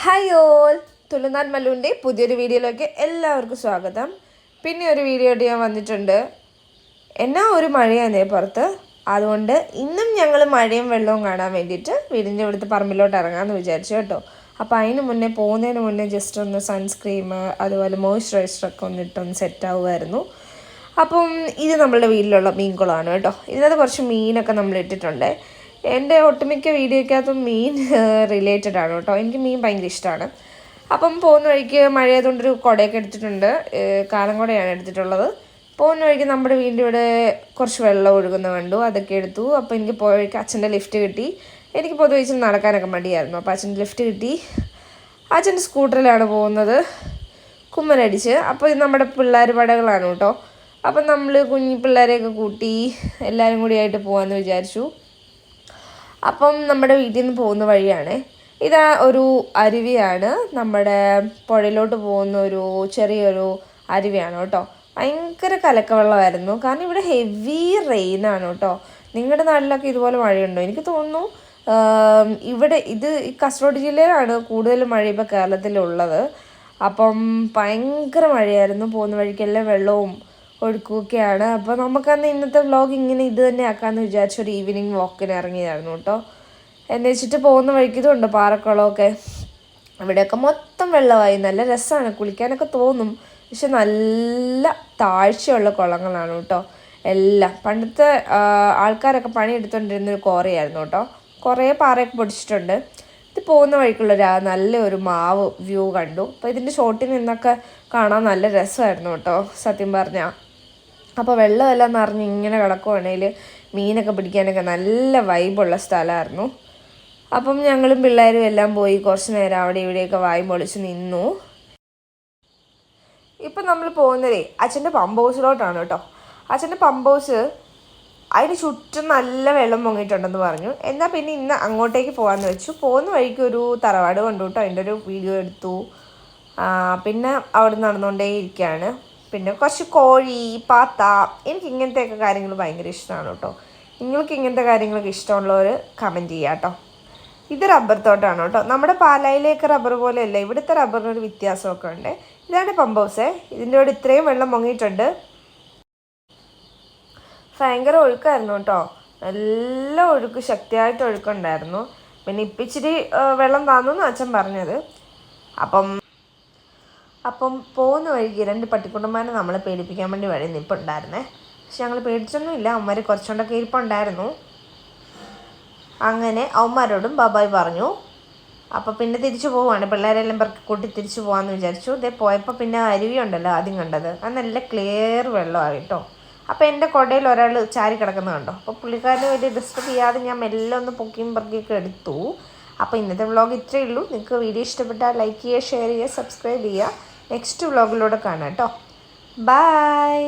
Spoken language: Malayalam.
ഹായ് ഓൾ തുളുനാൻ മല്ലുവിന്റെ പുതിയൊരു വീഡിയോയിലേക്ക് എല്ലാവർക്കും സ്വാഗതം. പിന്നെ ഒരു വീഡിയോ ഞാൻ വന്നിട്ടുണ്ട്. എന്നാ ഒരു മഴയാന്നേ പുറത്ത്. അതുകൊണ്ട് ഇന്നും ഞങ്ങൾ മഴയും വെള്ളവും കാണാൻ വേണ്ടിയിട്ട് വീടിന്റെ ഇവിടുത്തെ പറമ്പിലോട്ട് ഇറങ്ങാമെന്ന് വിചാരിച്ചു കേട്ടോ. അപ്പോൾ അതിന് മുന്നേ പോകുന്നതിന് മുന്നേ ജസ്റ്റ് ഒന്ന് സൺസ്ക്രീം അതുപോലെ മോയ്സ്ചറൈസറൊക്കെ ഒന്ന് ഇട്ടൊന്ന് സെറ്റ് ആവുമായിരുന്നു. അപ്പം ഇത് നമ്മളുടെ വീട്ടിലുള്ള മീൻകുളമാണ് കേട്ടോ. ഇതിനകത്ത് കുറച്ച് മീനൊക്കെ നമ്മൾ ഇട്ടിട്ടുണ്ട്. എന്റെ ഒട്ടുമിക്ക വീഡിയോയ്ക്കകത്തും മീൻ റിലേറ്റഡ് ആണ് കേട്ടോ. എനിക്ക് മീൻ ഭയങ്കര ഇഷ്ടമാണ് അപ്പം പോകുന്ന വഴിക്ക് മഴയായതുകൊണ്ടൊരു കുടയൊക്കെ എടുത്തിട്ടുണ്ട്. കാലം കുടയാണ് എടുത്തിട്ടുള്ളത്. പോകുന്ന വഴിക്ക് നമ്മുടെ വീടിന്റെ ഇവിടെ കുറച്ച് വെള്ളം ഒഴുകുന്ന കണ്ടു. അതൊക്കെ എടുത്തു. അപ്പോൾ എനിക്ക് പോയ വഴിക്ക് അച്ഛന്റെ ലിഫ്റ്റ് കിട്ടി. എനിക്ക് പൊതുവെ ഇച്ചിരി നടക്കാനൊക്കെ മടിയായിരുന്നു. അപ്പോൾ അച്ഛന്റെ ലിഫ്റ്റ് കിട്ടി. അച്ഛന്റെ സ്കൂട്ടറിലാണ് പോകുന്നത്. കുമ്മനടിച്ച്. അപ്പോൾ ഇത് നമ്മുടെ പിള്ളേർ പടകളാണ് കേട്ടോ. അപ്പം നമ്മൾ കുഞ്ഞി പിള്ളേരെയൊക്കെ കൂട്ടി എല്ലാവരും കൂടി ആയിട്ട് പോകാമെന്ന് വിചാരിച്ചു. അപ്പം നമ്മുടെ വീട്ടിൽ നിന്ന് പോകുന്ന വഴിയാണ്. ഇതാ ഒരു അരുവിയാണ്. നമ്മുടെ പുഴയിലോട്ട് പോകുന്ന ഒരു ചെറിയൊരു അരുവിയാണ് കേട്ടോ. ഭയങ്കര കലക്കവെള്ളമായിരുന്നു. കാരണം ഇവിടെ ഹെവി റെയിനാണ് കേട്ടോ. നിങ്ങളുടെ നാട്ടിലൊക്കെ ഇതുപോലെ മഴയുണ്ടോ? എനിക്ക് തോന്നുന്നു ഇവിടെ ഇത് കാസർഗോഡ് ജില്ലയിലാണ് കൂടുതൽ മഴ ഇപ്പോൾ കേരളത്തിലുള്ളത്. അപ്പം ഭയങ്കര മഴയായിരുന്നു. പോകുന്ന വഴിക്കെല്ലാം വെള്ളവും ഒഴുക്കുകയൊക്കെയാണ് അപ്പോൾ നമുക്കന്ന് ഇന്നത്തെ വ്ലോഗ് ഇങ്ങനെ ഇത് തന്നെ ആക്കാമെന്ന് വിചാരിച്ച ഒരു ഈവനിങ് വാക്കിന് ഇറങ്ങിയതായിരുന്നു കേട്ടോ. എന്നു വെച്ചിട്ട് പോകുന്ന വഴിക്ക് ഇതുണ്ട് പാറക്കുളമൊക്കെ. ഇവിടെയൊക്കെ മൊത്തം വെള്ളമായി. നല്ല രസമാണ് കുളിക്കാനൊക്കെ തോന്നും. പക്ഷെ നല്ല താഴ്ചയുള്ള കുളങ്ങളാണ് കേട്ടോ. എല്ലാം. പണ്ടത്തെ ആൾക്കാരൊക്കെ പണിയെടുത്തുകൊണ്ടിരുന്ന ഒരു കോറയായിരുന്നു കേട്ടോ. കുറേ പാറയൊക്കെ പൊടിച്ചിട്ടുണ്ട് ഇത് പോകുന്ന വഴിക്കുള്ളൊരു നല്ല നല്ലൊരു മാവ് വ്യൂ കണ്ടു. അപ്പോൾ ഇതിന്റെ ഷോട്ടിൽ നിന്നൊക്കെ കാണാൻ നല്ല രസമായിരുന്നു കേട്ടോ സത്യം പറഞ്ഞാൽ അപ്പോൾ വെള്ളമെല്ലാം നിറഞ്ഞ് ഇങ്ങനെ കിടക്കുവാണെങ്കിൽ മീനൊക്കെ പിടിക്കാനൊക്കെ നല്ല വൈബുള്ള സ്ഥലമായിരുന്നു. അപ്പം ഞങ്ങളും പിള്ളേരും എല്ലാം പോയി കുറച്ച് നേരം അവിടെ ഇവിടെയൊക്കെ വായി പൊളിച്ച് നിന്നു. ഇപ്പം നമ്മൾ പോകുന്നതേ അച്ഛന്റെ പമ്പ് ഹൗസിലോട്ടാണ് കേട്ടോ. അച്ഛന്റെ പമ്പ് ഹൗസ് അതിന് ചുറ്റും നല്ല വെള്ളം പൊങ്ങിയിട്ടുണ്ടെന്ന് പറഞ്ഞു. എന്നാൽ പിന്നെ ഇന്ന് അങ്ങോട്ടേക്ക് പോകാമെന്ന് വെച്ചു. പോകുന്ന വഴിക്ക് ഒരു തറവാട് കണ്ടു കേട്ടോ. അതിന്റെ ഒരു വീഡിയോ എടുത്തു. പിന്നെ അവിടെ നടന്നുകൊണ്ടേ ഇരിക്കുകയാണ് പിന്നെ കുറച്ച് കോഴി പാത്ത എനിക്ക് ഇങ്ങനത്തെയൊക്കെ കാര്യങ്ങൾ ഭയങ്കര ഇഷ്ടമാണ് കേട്ടോ. നിങ്ങൾക്ക് ഇങ്ങനത്തെ കാര്യങ്ങളൊക്കെ ഇഷ്ടമുള്ളവർ കമന്റ് ചെയ്യാം കേട്ടോ. ഇത് റബ്ബർ തോട്ടമാണ് കേട്ടോ. നമ്മുടെ പാലായിലേക്ക് റബ്ബർ പോലെയല്ല ഇവിടുത്തെ റബ്ബറിനൊരു വ്യത്യാസമൊക്കെ ഉണ്ട്. ഇതാണ് പമ്പ് ഹൗസേ ഇതിന്റെ കൂടെ ഇത്രയും വെള്ളം മുങ്ങിയിട്ടുണ്ട്. ഭയങ്കര ഒഴുക്കായിരുന്നു കേട്ടോ. നല്ല ഒഴുക്ക് ശക്തിയായിട്ട് ഒഴുക്കുണ്ടായിരുന്നു. പിന്നെ ഇപ്പിച്ചിരി വെള്ളം താന്നു അച്ഛൻ പറഞ്ഞത്. അപ്പം അപ്പം പോകുന്ന വഴിക്ക് രണ്ട് പട്ടിക്കുട്ടന്മാരെ നമ്മളെ പേടിപ്പിക്കാൻ വേണ്ടി വഴി നിൽപ്പുണ്ടായിരുന്നേ പക്ഷെ ഞങ്ങൾ പേടിച്ചൊന്നുമില്ല. അവന്മാർ കുറച്ചുകൊണ്ടൊക്കെ ഇരിപ്പുണ്ടായിരുന്നു. അങ്ങനെ അവന്മാരോടും ബാബായി പറഞ്ഞു. അപ്പോൾ പിന്നെ തിരിച്ചു പോവാണ് പിള്ളേരെല്ലാം പറ കൂട്ടി തിരിച്ചു പോകാമെന്ന് വിചാരിച്ചു. ഇതേ പോയപ്പോൾ പിന്നെ അരുവി ഉണ്ടല്ലോ ആദ്യം കണ്ടത്. അത് നല്ല ക്ലിയർ വെള്ളമാണ് കേട്ടോ. അപ്പോൾ എന്റെ കുടയിൽ ഒരാൾ ചാരി കിടക്കുന്നത് കണ്ടോ? അപ്പോൾ പുള്ളിക്കാരന് വലിയ ഡിസ്റ്റർബ് ചെയ്യാതെ ഞാൻ മെല്ലെ ഒന്ന് പൊക്കിയും പെറുക്കിയൊക്കെ എടുത്തു. അപ്പോൾ ഇന്നത്തെ വ്ളോഗ് ഇത്രയേ ഉള്ളൂ. നിങ്ങൾക്ക് വീഡിയോ ഇഷ്ടപ്പെട്ടാൽ ലൈക്ക് ചെയ്യുക ഷെയർ ചെയ്യുക സബ്സ്ക്രൈബ് ചെയ്യുക. നെക്സ്റ്റ് വ്ളോഗിലൂടെ കാണാം കേട്ടോ. ബൈ